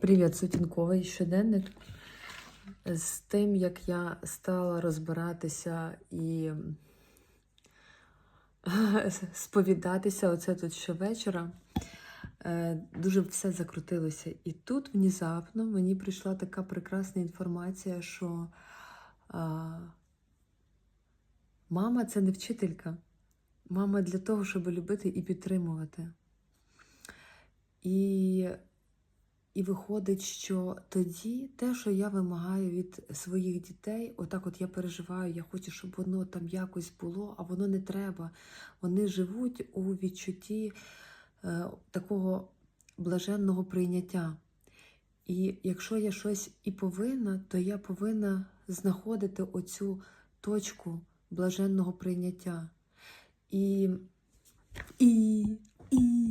Привіт, сутінковий щоденник. З тим, як я стала розбиратися і сповідатися оце тут щовечора, е, дуже все закрутилося. І тут внезапно мені прийшла така прекрасна інформація, що а, мама це не вчителька. Мама для того, щоб любити і підтримувати. І і виходить, що тоді те, що я вимагаю від своїх дітей, отак от я переживаю, я хочу, щоб воно там якось було, а воно не треба. Вони живуть у відчутті е, такого блаженного прийняття. І якщо я щось і повинна, то я повинна знаходити оцю точку блаженного прийняття. І, і, і.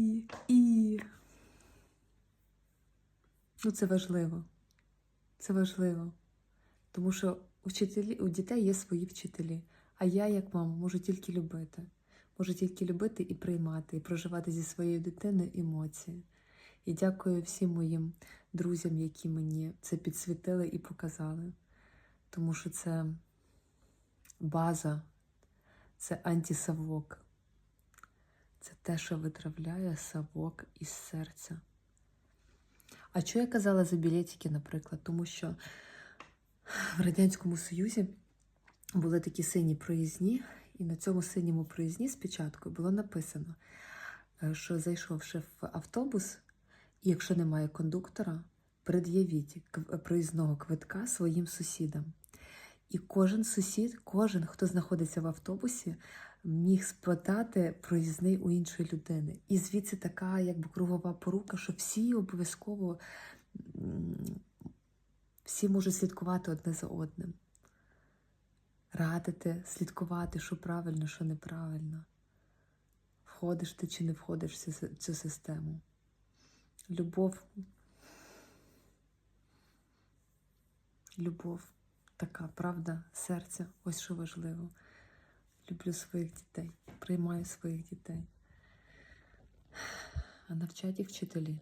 Ну, це важливо. Це важливо. Тому що у, вчителі, у дітей є свої вчителі. А я, як мама, можу тільки любити. Можу тільки любити і приймати, і проживати зі своєю дитиною емоції. І дякую всім моїм друзям, які мені це підсвітили і показали. Тому що це база, це антисавок. Це те, що витравляє савок із серця. А що я казала за білетики, наприклад? Тому що в Радянському Союзі були такі сині проїзні, і на цьому синьому проїзні спочатку було написано, що зайшовши в автобус, якщо немає кондуктора, пред'явіть проїзного квитка своїм сусідам. І кожен сусід, кожен, хто знаходиться в автобусі, міг спитати проїзний у іншої людини. І звідси така якби кругова порука, що всі обов'язково всі можуть слідкувати одне за одним. Радити, слідкувати, що правильно, що неправильно. Входиш ти чи не входиш в цю систему. Любов. Любов така, правда, серця, ось що важливо. Люблю своїх дітей, приймаю своїх дітей. А навчать їх вчителі.